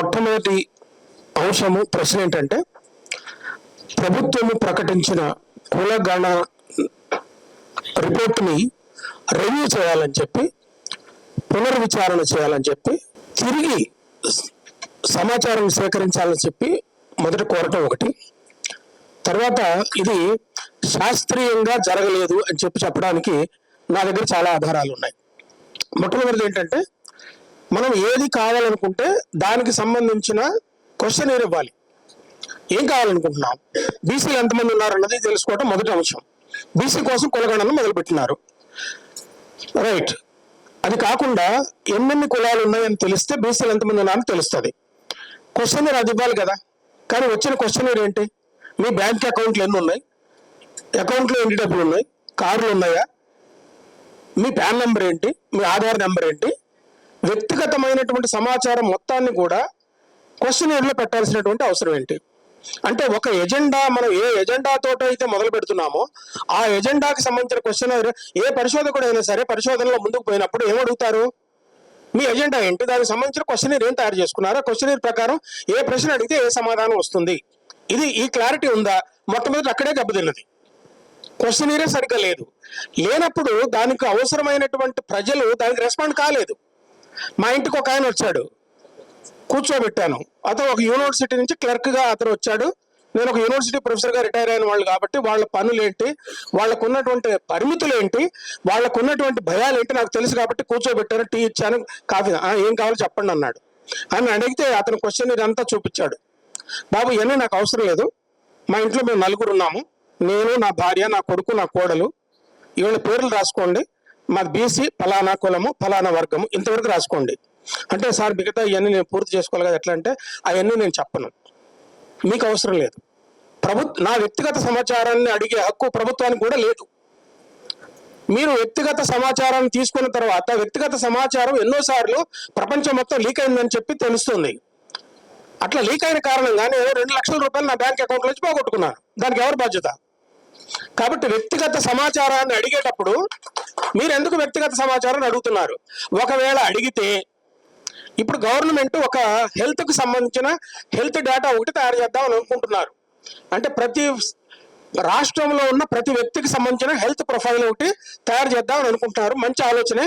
మొట్టమొదటి అంశము ప్రశ్న ఏంటంటే ప్రభుత్వము ప్రకటించిన కులగణ రిపోర్ట్ని రివ్యూ చేయాలని చెప్పి పునర్విచారణ చేయాలని చెప్పి తిరిగి సమాచారం సేకరించాలని చెప్పి మొదట కోరటం ఒకటి. తర్వాత ఇది శాస్త్రీయంగా జరగలేదు అని చెప్పి చెప్పడానికి నా దగ్గర చాలా ఆధారాలు ఉన్నాయి. మొట్టమొదటిది ఏంటంటే మనం ఏది కావాలనుకుంటే దానికి సంబంధించిన క్వశ్చన్ ఇవ్వాలి. ఏం కావాలనుకుంటున్నాం? బీసీలు ఎంతమంది ఉన్నారన్నది తెలుసుకోవడం మొదటి అంశం. బీసీ కోసం కులగణను మొదలుపెట్టినారు. రైట్ అది కాకుండా ఎన్నెన్ని కులాలు ఉన్నాయని తెలిస్తే బీసీలు ఎంతమంది ఉన్నారని తెలుస్తుంది. క్వశ్చన్ అది ఇవ్వాలి కదా. కానీ వచ్చిన క్వశ్చన్ ఏంటి? మీ బ్యాంక్ అకౌంట్లు ఎన్ని ఉన్నాయి? అకౌంట్లో ఎన్ని డబ్బులు ఉన్నాయి? కార్లు ఉన్నాయా? మీ ప్యాన్ నెంబర్ ఏంటి? మీ ఆధార్ నెంబర్ ఏంటి? వ్యక్తిగతమైనటువంటి సమాచారం మొత్తాన్ని కూడా క్వశ్చనీర్లో పెట్టాల్సినటువంటి అవసరం ఏంటి? అంటే ఒక ఎజెండా మనం ఏ ఎజెండాతో అయితే మొదలు పెడుతున్నామో ఆ ఎజెండాకి సంబంధించిన క్వశ్చన్ ఏ పరిశోధకుడు అయినా సరే పరిశోధనలో ముందుకు పోయినప్పుడు ఏమడుగుతారు మీ ఎజెండా ఏంటి? దానికి సంబంధించిన క్వశ్చన్ ఏం తయారు చేసుకున్నారో క్వశ్చనీర్ ప్రకారం ఏ ప్రశ్న అడిగితే ఏ సమాధానం వస్తుంది? ఇది ఈ క్లారిటీ ఉందా? మొట్టమొదటి అక్కడే దెబ్బతిన్నది. క్వశ్చనీరే సరిగ్గా లేదు. లేనప్పుడు దానికి అవసరమైనటువంటి ప్రజలు దానికి రెస్పాండ్ కాలేదు. మా ఇంటికి ఒక ఆయన వచ్చాడు. కూర్చోబెట్టాను. అతను ఒక యూనివర్సిటీ నుంచి క్లర్క్గా అతను వచ్చాడు. నేను ఒక యూనివర్సిటీ ప్రొఫెసర్గా రిటైర్ అయిన వాళ్ళు కాబట్టి వాళ్ళ పనులు ఏంటి వాళ్ళకు ఉన్నటువంటి పరిమితులు ఏంటి వాళ్ళకు ఉన్నటువంటి భయాలు ఏంటి నాకు తెలుసు కాబట్టి కూర్చోబెట్టాను టీ ఇచ్చాను కాఫీ ఏం కావాలో చెప్పండి అన్నాడు. అని అడిగితే అతను క్వశ్చన్ ఇదంతా చూపించాడు. బాబు ఇవన్నీ నాకు అవసరం లేదు. మా ఇంట్లో మేము నలుగురు ఉన్నాము. నేను నా భార్య నా కొడుకు నా కోడలు. వీళ్ళ పేర్లు రాసుకోండి. మాది బీసీ ఫలానా కులము ఫలానా వర్గము ఇంతవరకు రాసుకోండి. అంటే సార్ మిగతా ఇవన్నీ నేను పూర్తి చేసుకోవాలి కదా ఎట్లా అంటే అవన్నీ నేను చెప్పను. మీకు అవసరం లేదు. ప్రభుత్వ నా వ్యక్తిగత సమాచారాన్ని అడిగే హక్కు ప్రభుత్వానికి కూడా లేదు. మీరు వ్యక్తిగత సమాచారాన్ని తీసుకున్న తర్వాత వ్యక్తిగత సమాచారం ఎన్నోసార్లు ప్రపంచం మొత్తం లీక్ అయిందని చెప్పి తెలుస్తుంది. అట్లా లీక్ అయిన కారణంగా నేను రెండు లక్షల రూపాయలు నా బ్యాంక్ అకౌంట్ నుంచి పోగొట్టుకున్నాను. దానికి ఎవరు బాధ్యత? కాబట్టి వ్యక్తిగత సమాచారాన్ని అడిగేటప్పుడు మీరు ఎందుకు వ్యక్తిగత సమాచారాన్ని అడుగుతున్నారు? ఒకవేళ అడిగితే ఇప్పుడు గవర్నమెంట్ ఒక హెల్త్కి సంబంధించిన హెల్త్ డేటా ఒకటి తయారు చేద్దామని అనుకుంటున్నారు. అంటే ప్రతి రాష్ట్రంలో ఉన్న ప్రతి వ్యక్తికి సంబంధించిన హెల్త్ ప్రొఫైల్ ఒకటి తయారు చేద్దామని అనుకుంటున్నారు. మంచి ఆలోచనే.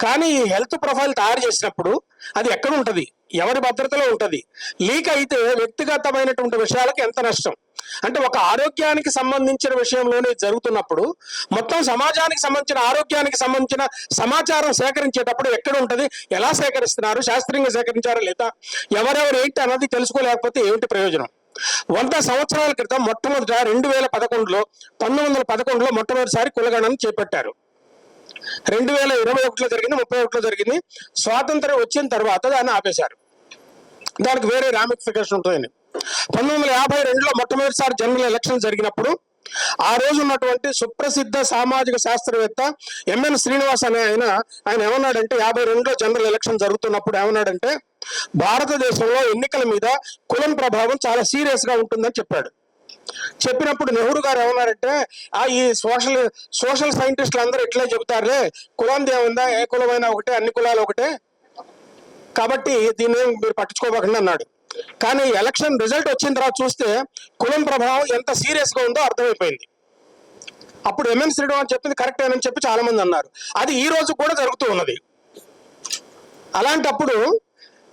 కానీ ఈ హెల్త్ ప్రొఫైల్ తయారు చేసినప్పుడు అది ఎక్కడ ఉంటుంది? ఎవరి భద్రతలో ఉంటుంది? లీక్ అయితే వ్యక్తిగతమైనటువంటి విషయాలకు ఎంత నష్టం? అంటే ఒక ఆరోగ్యానికి సంబంధించిన విషయంలోనే జరుగుతున్నప్పుడు మొత్తం సమాజానికి సంబంధించిన ఆరోగ్యానికి సంబంధించిన సమాచారం సేకరించేటప్పుడు ఎక్కడ ఉంటుంది? ఎలా సేకరిస్తున్నారు? శాస్త్రీయంగా సేకరించారా లేదా? ఎవరెవరు ఏంటి అన్నది తెలుసుకోలేకపోతే ఏమిటి ప్రయోజనం? వంద సంవత్సరాల క్రితం మొట్టమొదట రెండు వేల పదకొండులో పంతొమ్మిది వందల పదకొండులో మొట్టమొదటిసారి కులగణన చేపట్టారు. రెండు వేల ఇరవై ఒకటిలో జరిగింది ముప్పై ఒకటిలో జరిగింది. స్వాతంత్రం వచ్చిన తర్వాత దాన్ని ఆపేశారు. దానికి వేరే రామిఫికేషన్ ఉంటుందని. పంతొమ్మిది వందల యాభై రెండులో మొట్టమొదటిసారి జనరల్ ఎలక్షన్ జరిగినప్పుడు ఆ రోజు ఉన్నటువంటి సుప్రసిద్ధ సామాజిక శాస్త్రవేత్త ఎంఎన్ శ్రీనివాస్ అనే ఆయన ఆయన ఏమన్నాడంటే యాభై రెండులో జనరల్ ఎలక్షన్ జరుగుతున్నప్పుడు ఏమన్నాడంటే భారతదేశంలో ఎన్నికల మీద కులం ప్రభావం చాలా సీరియస్గా ఉంటుందని చెప్పాడు. చెప్పినప్పుడు నెహ్రూ గారు ఏమన్నారంటే ఆ ఈ సోషల్ సోషల్ సైంటిస్టులు అందరూ ఇట్లే చెబుతారులే. కులం ఏముందా? ఏ కులమైనా ఒకటే అన్ని కులాలు ఒకటే. కాబట్టి దీన్ని మీరు పట్టించుకోబోకండి అన్నాడు. కానీ ఎలక్షన్ రిజల్ట్ వచ్చిన తర్వాత చూస్తే కులం ప్రభావం ఎంత సీరియస్గా ఉందో అర్థమైపోయింది. అప్పుడు ఎంఎన్ శ్రీనివాస్ చెప్పింది కరెక్ట్ అని చెప్పి చాలా మంది అన్నారు. అది ఈ రోజు కూడా జరుగుతూ ఉన్నది. అలాంటప్పుడు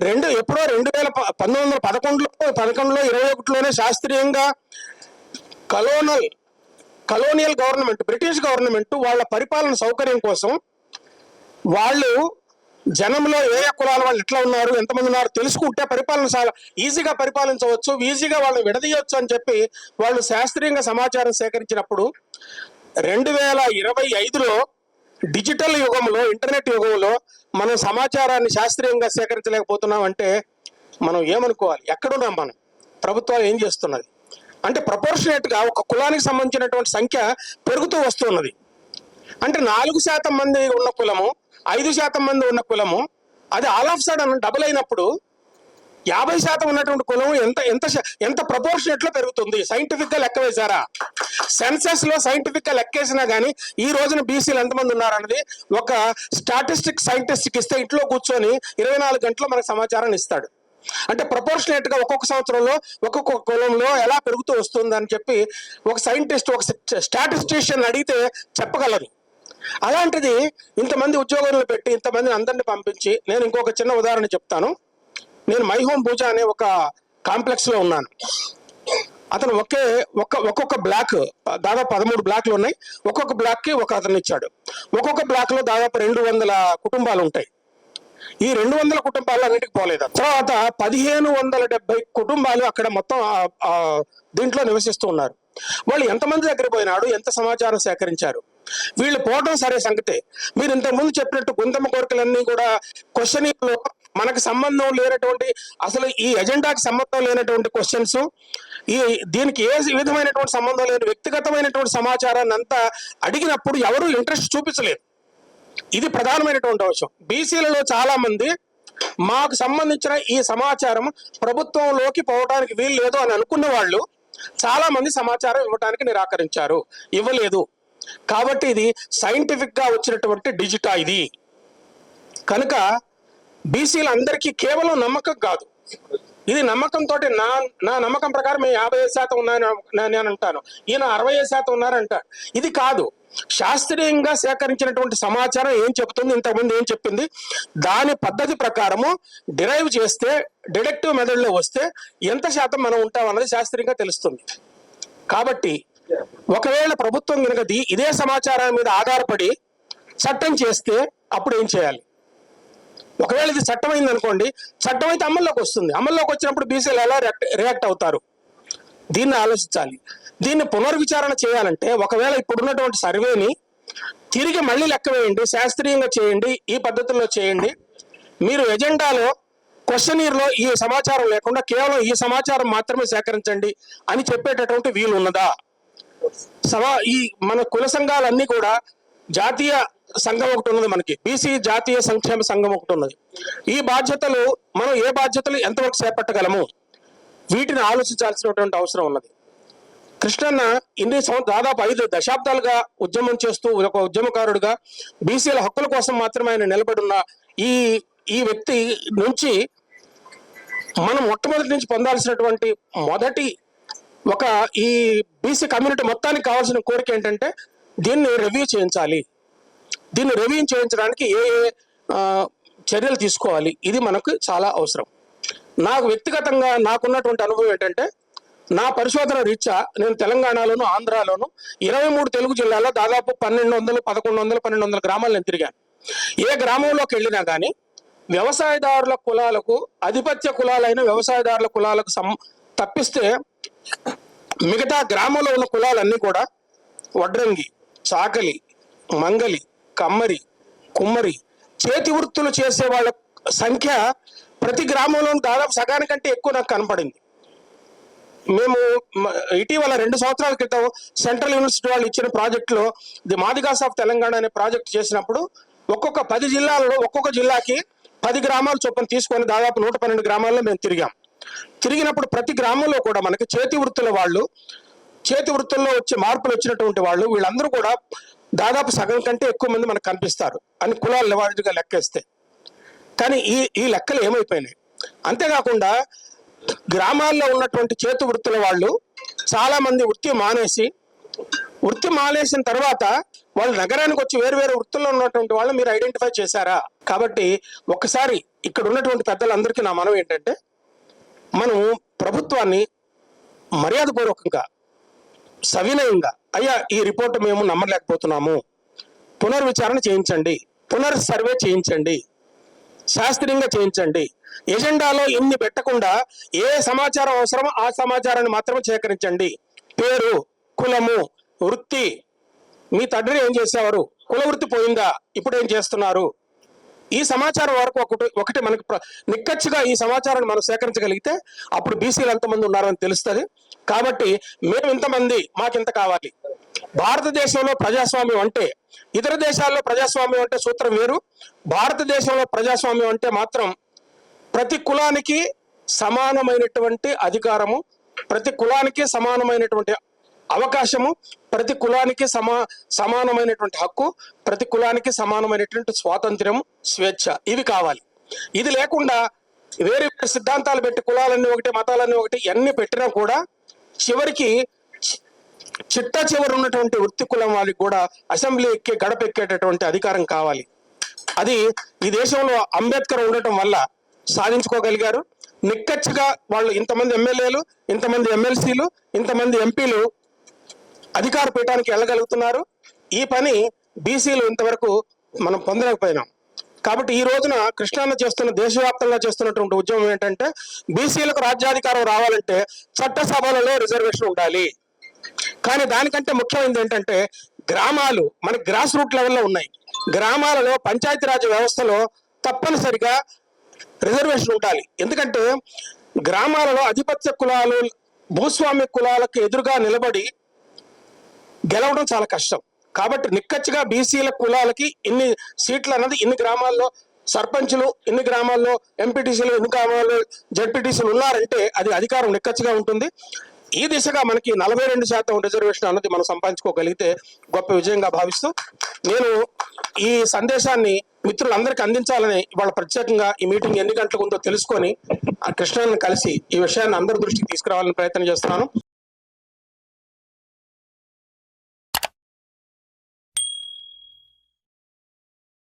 రెండు ఎప్పుడో రెండు వేల పంతొమ్మిది వందల పదకొండులో పదకొండులో ఇరవై ఒకటిలోనే శాస్త్రీయంగా colonial colonial government British government వాళ్ళ పరిపాలన సౌకర్యం కోసం వాళ్ళు జనంలో ఏ కులాల వాళ్ళు ఎట్లా ఉన్నారు ఎంతమంది ఉన్నారు తెలుసుకుంటే పరిపాలన చాలా ఈజీగా పరిపాలించవచ్చు ఈజీగా వాళ్ళని విడదీయవచ్చు అని చెప్పి వాళ్ళు శాస్త్రీయంగా సమాచారం సేకరించినప్పుడు రెండు వేల ఇరవై ఐదులో డిజిటల్ యుగంలో ఇంటర్నెట్ యుగంలో మనం సమాచారాన్ని శాస్త్రీయంగా సేకరించలేకపోతున్నాం అంటే మనం ఏమనుకోవాలి? ఎక్కడున్నాం మనం? ప్రభుత్వాలు ఏం చేస్తున్నది? అంటే ప్రపోర్షనేట్గా ఒక కులానికి సంబంధించినటువంటి సంఖ్య పెరుగుతూ వస్తున్నది. అంటే నాలుగు శాతం మంది ఉన్న కులము ఐదు శాతం మంది ఉన్న కులము అది ఆల్ ఆఫ్ సడన్ డబుల్ అయినప్పుడు యాభై శాతం ఉన్నటువంటి కులం ఎంత ఎంత ఎంత ప్రపోర్షనేట్లో పెరుగుతుంది? సైంటిఫిక్గా లెక్క వేశారా? సెన్సెస్లో సైంటిఫిక్గా లెక్కేసినా కానీ ఈ రోజున బీసీలు ఎంతమంది ఉన్నారన్నది ఒక స్టాటిస్టిక్ సైంటిస్ట్కి ఇస్తే ఇంట్లో కూర్చొని ఇరవై నాలుగు గంటలు మనకు సమాచారాన్ని ఇస్తాడు. అంటే ప్రపోర్షనేట్గా ఒక్కొక్క సంవత్సరంలో ఒక్కొక్క కులంలో ఎలా పెరుగుతూ వస్తుంది అని చెప్పి ఒక సైంటిస్ట్ ఒక స్టాటిస్టిషియన్ అడిగితే చెప్పగలరు. అలాంటిది ఇంతమంది ఉద్యోగులను పెట్టి ఇంతమందిని అందరిని పంపించి నేను ఇంకొక చిన్న ఉదాహరణ చెప్తాను. నేను మై హోమ్ పూజ అనే ఒక కాంప్లెక్స్లో ఉన్నాను. అతను ఒకే ఒక్క ఒక్కొక్క బ్లాక్ దాదాపు పదమూడు బ్లాక్లు ఉన్నాయి. ఒక్కొక్క బ్లాక్కి ఒక అతను ఇచ్చాడు. ఒక్కొక్క బ్లాక్లో దాదాపు రెండు వందల కుటుంబాలు ఉంటాయి. ఈ రెండు వందల కుటుంబాలు అన్నిటికి పోలేదు. తర్వాత పదిహేను వందల డెబ్బై కుటుంబాలు అక్కడ మొత్తం దీంట్లో నివసిస్తూ ఉన్నారు. వాళ్ళు ఎంతమంది దగ్గర పోయినాడు? ఎంత సమాచారం సేకరించారు? వీళ్ళు పోవడం సరే సంగతే. మీరు ఇంతకుముందు చెప్పినట్టు గుంతమ కోరికలన్నీ కూడా క్వశ్చన్ మనకు సంబంధం లేనటువంటి అసలు ఈ ఎజెండాకి సంబంధం లేనటువంటి క్వశ్చన్స్ ఈ దీనికి ఏ విధమైనటువంటి సంబంధం లేని వ్యక్తిగతమైనటువంటి సమాచారాన్ని అంతా అడిగినప్పుడు ఎవరు ఇంట్రెస్ట్ చూపించలేదు. ఇది ప్రధానమైనటువంటి అంశం. బీసీలలో చాలా మంది మాకు సంబంధించిన ఈ సమాచారం ప్రభుత్వంలోకి పోవడానికి వీలు లేదు అని అనుకున్న వాళ్ళు చాలా మంది సమాచారం ఇవ్వడానికి నిరాకరించారు. ఇవ్వలేదు. కాబట్టి ఇది సైంటిఫిక్గా వచ్చినటువంటి డిజిటా ఇది. కనుక బీసీలందరికీ కేవలం నమ్మకం కాదు. ఇది నమ్మకంతో నా నా నమ్మకం ప్రకారం మేము యాభై ఐదు శాతం ఉన్నాయని నేను అంటాను. ఈయన అరవై ఐదు శాతం ఉన్నారంట. ఇది కాదు. శాస్త్రీయంగా సేకరించినటువంటి సమాచారం ఏం చెప్తుంది? ఇంతకుముందు ఏం చెప్పింది? దాని పద్ధతి ప్రకారము డిరైవ్ చేస్తే డిడక్టివ్ మెథడ్లో వస్తే ఎంత శాతం మనం ఉంటామన్నది శాస్త్రీయంగా తెలుస్తుంది. కాబట్టి ఒకవేళ ప్రభుత్వం కనుక ఇదే సమాచారం మీద ఆధారపడి చట్టం చేస్తే అప్పుడు ఏం చేయాలి? ఒకవేళ ఇది చట్టం అనుకోండి చట్టం అయితే అమల్లోకి వస్తుంది. అమల్లోకి వచ్చినప్పుడు బీసీలు ఎలా రియాక్ట్ రియాక్ట్ అవుతారు? దీన్ని ఆలోచించాలి. దీన్ని పునర్విచారణ చేయాలంటే ఒకవేళ ఇప్పుడున్నటువంటి సర్వేని తిరిగి మళ్ళీ లెక్క వేయండి శాస్త్రీయంగా చేయండి ఈ పద్ధతుల్లో చేయండి. మీరు ఎజెండాలో క్వశ్చనీర్లో ఈ సమాచారం లేకుండా కేవలం ఈ సమాచారం మాత్రమే సేకరించండి అని చెప్పేటటువంటి వీలు ఉన్నదా సమా ఈ మన కుల సంఘాలన్నీ కూడా జాతీయ సంఘం ఒకటి ఉన్నది మనకి. బీసీ జాతీయ సంక్షేమ సంఘం ఒకటి ఉన్నది. ఈ బాధ్యతలు మనం ఏ బాధ్యతలు ఎంతవరకు చేపట్టగలము? వీటిని ఆలోచించాల్సినటువంటి అవసరం ఉన్నది. కృష్ణన్న ఇన్ని దాదాపు ఐదు దశాబ్దాలుగా ఉద్యమం చేస్తూ ఒక ఉద్యమకారుడిగా బీసీల హక్కుల కోసం మాత్రమే ఆయన నిలబడున్న ఈ ఈ వ్యక్తి నుంచి మనం మొట్టమొదటి నుంచి పొందాల్సినటువంటి మొదటి ఒక ఈ బీసీ కమ్యూనిటీ మొత్తానికి కావాల్సిన కోరిక ఏంటంటే దీన్ని రివ్యూ చేయించాలి. దీన్ని రివ్యూ చేయించడానికి ఏ ఏ చర్యలు తీసుకోవాలి? ఇది మనకు చాలా అవసరం. నాకు వ్యక్తిగతంగా నాకున్నటువంటి అనుభవం ఏంటంటే నా పరిశోధన రీత్యా నేను తెలంగాణలోను ఆంధ్రాలోను ఇరవై మూడు తెలుగు జిల్లాల్లో దాదాపు పన్నెండు వందలు పదకొండు వందలు పన్నెండు వందల గ్రామాలు నేను తిరిగాను. ఏ గ్రామంలోకి వెళ్ళినా కానీ వ్యవసాయదారుల కులాలకు ఆధిపత్య కులాలైన వ్యవసాయదారుల కులాలకు సం తప్పిస్తే మిగతా గ్రామంలో ఉన్న కులాలన్నీ కూడా వడ్రంగి చాకలి మంగలి కమ్మరి కుమ్మరి చేతి వృత్తులు చేసే వాళ్ళ సంఖ్య ప్రతి గ్రామంలో దాదాపు సగానికంటే ఎక్కువ నాకు కనపడింది. మేము ఇటీవల రెండు సంవత్సరాల క్రితం సెంట్రల్ యూనివర్సిటీ వాళ్ళు ఇచ్చిన ప్రాజెక్టులో ది మాదిగాస్ ఆఫ్ తెలంగాణ అనే ప్రాజెక్ట్ చేసినప్పుడు ఒక్కొక్క పది జిల్లాలలో ఒక్కొక్క జిల్లాకి పది గ్రామాల చొప్పున తీసుకొని దాదాపు నూట పన్నెండు గ్రామాల్లో మేము తిరిగాం. తిరిగినప్పుడు ప్రతి గ్రామంలో కూడా మనకి చేతి వృత్తుల వాళ్ళు చేతి వృత్తుల్లో వచ్చే మార్పులు వచ్చినటువంటి వాళ్ళు వీళ్ళందరూ కూడా దాదాపు సగం కంటే ఎక్కువ మంది మనకు కనిపిస్తారు అని కులాల వారిగా లెక్కేస్తే. కానీ ఈ ఈ లెక్కలు ఏమైపోయినాయి? అంతేకాకుండా గ్రామాల్లో ఉన్నటువంటి చేతి వృత్తుల వాళ్ళు చాలామంది వృత్తి మానేసి వృత్తి మానేసిన తర్వాత వాళ్ళు నగరానికి వచ్చి వేరు వేరు వృత్తుల్లో ఉన్నటువంటి వాళ్ళు మీరు ఐడెంటిఫై చేశారా? కాబట్టి ఒక్కసారి ఇక్కడ ఉన్నటువంటి పెద్దలందరికీ నా మనం ఏంటంటే మనం ప్రభుత్వాన్ని మర్యాదపూర్వకంగా సవినయంగా అయ్యా ఈ రిపోర్ట్ మేము నమ్మలేకపోతున్నాము. పునర్విచారణ చేయించండి. పునర్ సర్వే చేయించండి. శాస్త్రీయంగా చేయించండి. ఎజెండాలో ఇన్ని పెట్టకుండా ఏ సమాచారం అవసరమో ఆ సమాచారాన్ని మాత్రమే సేకరించండి. పేరు కులము వృత్తి. మీ తండ్రి ఏం చేసేవారు? కుల వృత్తి పోయిందా? ఇప్పుడు ఏం చేస్తున్నారు? ఈ సమాచారం వరకు ఒకటి ఒకటి మనకి ప్ర- నిక్కచ్చిగా ఈ సమాచారాన్ని మనం సేకరించగలిగితే అప్పుడు బీసీలు ఎంతమంది ఉన్నారని తెలుస్తుంది. కాబట్టి మేము ఇంతమంది మాకింత కావాలి? భారతదేశంలో ప్రజాస్వామ్యం అంటే ఇతర దేశాల్లో ప్రజాస్వామ్యం అంటే సూత్రం వేరు. భారతదేశంలో ప్రజాస్వామ్యం అంటే మాత్రం ప్రతి కులానికి సమానమైనటువంటి అధికారము ప్రతి కులానికి సమానమైనటువంటి అవకాశము ప్రతి కులానికి సమా సమానమైనటువంటి హక్కు ప్రతి కులానికి సమానమైనటువంటి స్వాతంత్ర్యం స్వేచ్ఛ. ఇవి కావాలి. ఇది లేకుండా వేరే వేరే సిద్ధాంతాలు పెట్టి కులాలన్నీ ఒకటి మతాలన్నీ ఒకటి ఎన్ని పెట్టినా కూడా చివరికి చి- చిట్ట చివరి ఉన్నటువంటి వృత్తి కులం వాళ్ళకి కూడా అసెంబ్లీ ఎక్కే గడప ఎక్కేటటువంటి అధికారం కావాలి. అది ఈ దేశంలో అంబేద్కర్ ఉండటం వల్ల సాధించుకోగలిగారు. నిక్కచ్చిగా వాళ్ళు ఇంతమంది ఎమ్మెల్యేలు ఇంతమంది ఎమ్మెల్సీలు ఇంతమంది ఎంపీలు అధికార పీఠానికి వెళ్ళగలుగుతున్నారు. ఈ పని బీసీలు ఇంతవరకు మనం పొందలేకపోయినాం. కాబట్టి ఈ రోజున కృష్ణాన్న చేస్తున్న దేశవ్యాప్తంగా చేస్తున్నటువంటి ఉద్యమం ఏంటంటే బీసీలకు రాజ్యాధికారం రావాలంటే చట్టసభలలో రిజర్వేషన్ ఉండాలి. కానీ దానికంటే ముఖ్యమైనది ఏంటంటే గ్రామాలు మన గ్రాస్ రూట్ లెవెల్లో ఉన్నాయి. గ్రామాలలో పంచాయతీరాజ్ వ్యవస్థలో తప్పనిసరిగా రిజర్వేషన్ ఉండాలి. ఎందుకంటే గ్రామాలలో ఆధిపత్య కులాలు భూస్వామ్య కులాలకు ఎదురుగా నిలబడి గెలవడం చాలా కష్టం. కాబట్టి నిక్కచ్చిగా బీసీల కులాలకి ఇన్ని సీట్లు అన్నది ఇన్ని గ్రామాల్లో సర్పంచులు ఇన్ని గ్రామాల్లో ఎంపీటీసీలు ఇన్ని గ్రామాల్లో జడ్పీటీసీలు ఉన్నారంటే అది అధికారం నిక్కచ్చిగా ఉంటుంది. ఈ దిశగా మనకి నలభై రెండు శాతం రిజర్వేషన్ అన్నది మనం సంపాదించుకోగలిగితే గొప్ప విజయంగా భావిస్తూ నేను ఈ సందేశాన్ని మిత్రులందరికీ అందించాలని ఇవాళ ప్రత్యేకంగా ఈ మీటింగ్ ఎన్ని గంటలకు ఉందో తెలుసుకొని ఆ కృష్ణాన్ని కలిసి ఈ విషయాన్ని అందరి దృష్టికి తీసుకురావాలని ప్రయత్నం చేస్తున్నాను.